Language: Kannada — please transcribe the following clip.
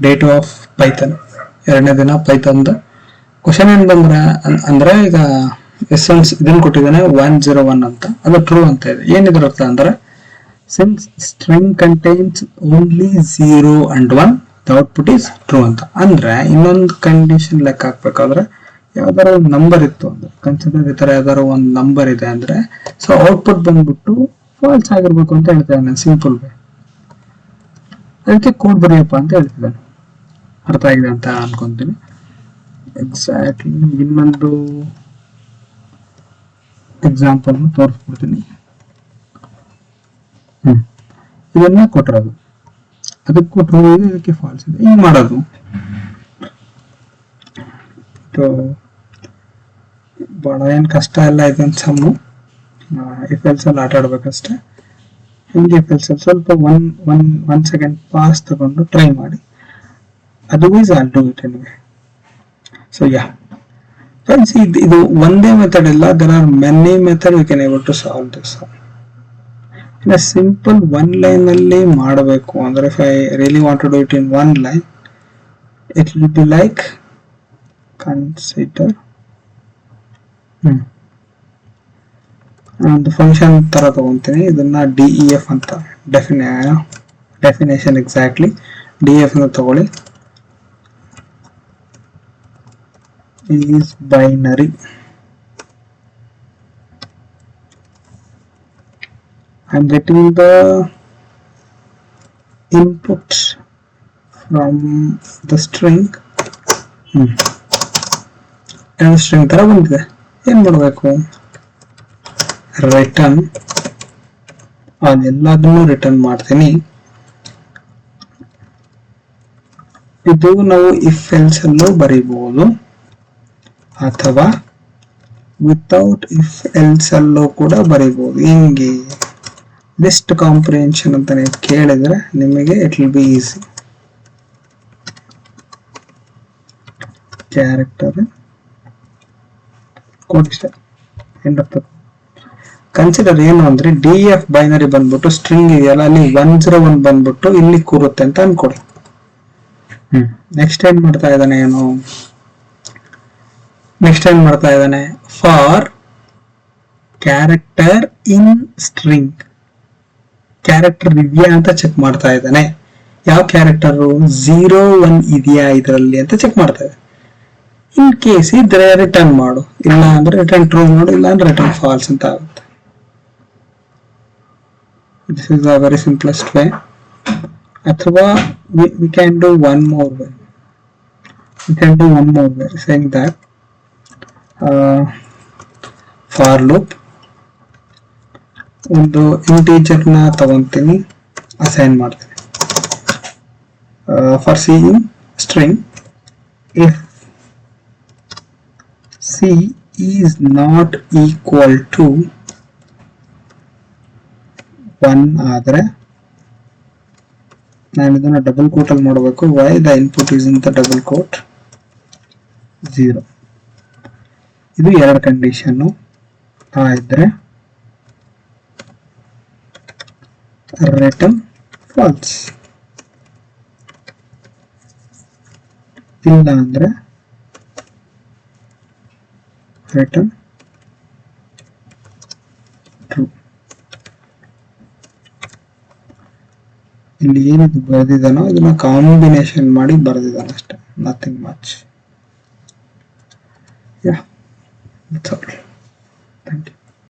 ಡೇಟ್ ಆಫ್ ಪೈಥನ್ ಎರಡನೇ ದಿನ ಪೈಥನ್ ಕ್ವಶನ್ ಏನ್ ಬಂದ್ರೆ ಅಂದ್ರೆ ಈಗ ಎಸೆನ್ಸ್ ಇದನ್ನ ಕೊಟ್ಟಿದ್ದಾನೆ ಒನ್ ಜೀರೋ ಒನ್ ಅಂತ. ಅದು ಟ್ರೂ ಅಂತ ಇದೆ. ಏನಿದ್ರ ಅರ್ಥ ಅಂದ್ರೆ since string contains only zero and one the output is true ಅಂತ. ಅಂದ್ರೆ ಇನ್ನೊಂದು ಕಂಡೀಷನ್ ಲೆಕ್ಕ ಹಾಕ್ಬೇಕಾದ್ರೆ ಯಾವ್ದಾರ ಒಂದು ನಂಬರ್ ಇತ್ತು ಅಂದ್ರೆ ಕನ್ಸಿಡರ್ ಈ ತರ ಯಾವ್ದಾರ ಒಂದು ನಂಬರ್ ಇದೆ ಅಂದ್ರೆ ಸೊ ಔಟ್ಪುಟ್ ಬಂದ್ಬಿಟ್ಟು ಫಾಲ್ಸ್ ಆಗಿರ್ಬೇಕು ಅಂತ ಹೇಳ್ತಾ ಇದ್ದಾನೆ ಸಿಂಪಲ್ ವೇ ಅದಕ್ಕೆ ಕೋಡ್ ಬರೆಯಪ್ಪ ಅಂತ ಹೇಳ್ತಿದ್ದಾನೆ. ಅರ್ಥ ಆಗಿದೆ ಅಂತ ಅನ್ಕೊಂತೀನಿ. ಎಕ್ಸಾಕ್ಟ್ಲಿ ಇನ್ನೊಂದು ಎಕ್ಸಾಂಪಲ್ ತೋರಿಸ್ಬಿಡ್ತೀನಿ. ಹ್ಮ್. ಇದನ್ನ ಕೊಟ್ಟಿರೋದು ಅದಕ್ಕೆ ಟ್ರೂ ಇದೆ ಇದಕ್ಕೆ ಫಾಲ್ಸ್ ಇದೆ. ಹಿಂಗ್ ಮಾಡೋದು. So, ಬಹಳ ಏನ್ ಕಷ್ಟ ಎಲ್ಲ ಇದೊಂದು ಸಮ್ಮು ಎಫ್ ಎಲ್ಸ್ ಅಲ್ಲಿ ಆಟ ಆಡ್ಬೇಕಷ್ಟೇ ಇಫ್ ಎಲ್ಸ್ ಸ್ವಲ್ಪ one one one second pause ತಗೊಂಡು ಟ್ರೈ ಮಾಡಿ. Otherwise all do it anyway so yeah friends ಇದು ಇದು ಒಂದೇ ಮೆಥಡ್ ಇಲ್ಲ there are many method we can able to solve this ಇನ್ನು ಸಿಂಪಲ್ ಒನ್ ಲೈನ್ ಅಲ್ಲಿ ಮಾಡಬೇಕು ಅಂದ್ರೆ if I really want to do it in one line it will be like consider ಒಂದು ಫಂಕ್ಷನ್ ತರ ತಗೊಂತೀನಿ. ಇದನ್ನ ಡಿ ಇ ಎಫ್ ಅಂತ define definition exactly D F ಅಂತ ತಗೊಳ್ಳಿ. Is binary. I'm getting the input from the string. Hmm string ತರ ಬಂದಿದೆ. ಏನ್ ಮಾಡಬೇಕು? ರಿಟರ್ನ್ ಅದೆಲ್ಲದನ್ನು ರಿಟರ್ನ್ ಮಾಡ್ತೀನಿ. ಇದು ನಾವು ಇಫ್ ಎಲ್ಸ್ ಅಲ್ಲೂ ಬರೀಬಹುದು. ಅಥವಾ ವಿತೌಟ್ ಇಫ್ ಎಲ್ಸ್ ಅಲ್ಲೂ ಕೂಡ ಬರೀಬಹುದು. ಹಿಂಗೆ ಲಿಸ್ಟ್ ಕಾಂಪ್ರಿಹೆನ್ಷನ್ ಅಂತ ನೀವು ಕೇಳಿದ್ರೆ ನಿಮಗೆ it will be easy character ಕೋಡಿಷ್ಟ end of consider ಏನು ಅಂದ್ರೆ ಡಿ ಎಫ್ ಬೈನರಿ ಬಂದ್ಬಿಟ್ಟು ಸ್ಟ್ರಿಂಗ್ ಇದೆಯಲ್ಲ ಅಲ್ಲಿ ಒನ್ ಜೀರೋ ಒನ್ ಬಂದ್ಬಿಟ್ಟು ಇಲ್ಲಿ ಕೂರುತ್ತೆ ಅಂತ ಅನ್ಕೊಡಿ ಹ್ಮ್. ನೆಕ್ಸ್ಟ್ ಏನ್ ಮಾಡ್ತಾ ಇದ್ದಾನೆ ಏನು ನೆಕ್ಸ್ಟ್ ಏನ್ ಮಾಡ್ತಾ ಇದ್ದಾನೆ? For character in string character ಇದೆಯಾ ಅಂತ ಚೆಕ್ ಮಾಡ್ತಾ ಇದ್ದಾನೆ. ಯಾವ ಕ್ಯಾರೆಕ್ಟರ್ ಝೀರೋ ಒನ್ ಇದೆಯಾ ಇದರಲ್ಲಿ ಅಂತ ಚೆಕ್ ಮಾಡ್ತಾ ಇದ್ದಾನೆ. ಇನ್ ಕೇಸ್ ಇದ್ರೆ ರಿಟರ್ನ್ ಮಾಡು. ಇಲ್ಲ ಅಂದ್ರೆ ರಿಟರ್ನ್ ಟ್ರೂ ಮಾಡು ಇಲ್ಲ ಅಂದ್ರೆ ರಿಟರ್ನ್ ಫಾಲ್ಸ್ ಅಂತ ಆಗುತ್ತೆ. This is a very simplest way ಅಥವಾ we can do one more way we can do one more way saying that for loop ಒಂದು ಇಂಟೀಜರ್ನ ತಗೊಂತೀನಿ ಅಸೈನ್ ಮಾಡ್ತೀನಿ. For c in string if c is not equal to one ಆದರೆ ನಾನು ಇದನ್ನು ಡಬಲ್ ಕೋಟ್ ಅಲ್ಲಿ ಮಾಡಬೇಕು. Why the input is in the double quote zero ಇದು ಎರಡು ಕಂಡೀಷನ್ ಆ ಇದ್ರೆ ರಿಟರ್ನ್ ಫಾಲ್ಸ್ ಇಲ್ಲ ಅಂದ್ರೆ ರಿಟರ್ನ್ ಇಲ್ಲಿ ಏನಿದು ಬರೆದಿದ್ದಾನೋ ಇದನ್ನ ಕಾಂಬಿನೇಷನ್ ಮಾಡಿ ಬರೆದಿದ್ದಾನೆ ಅಷ್ಟೇ. ನಥಿಂಗ್ ಮಚ್ ಯಾ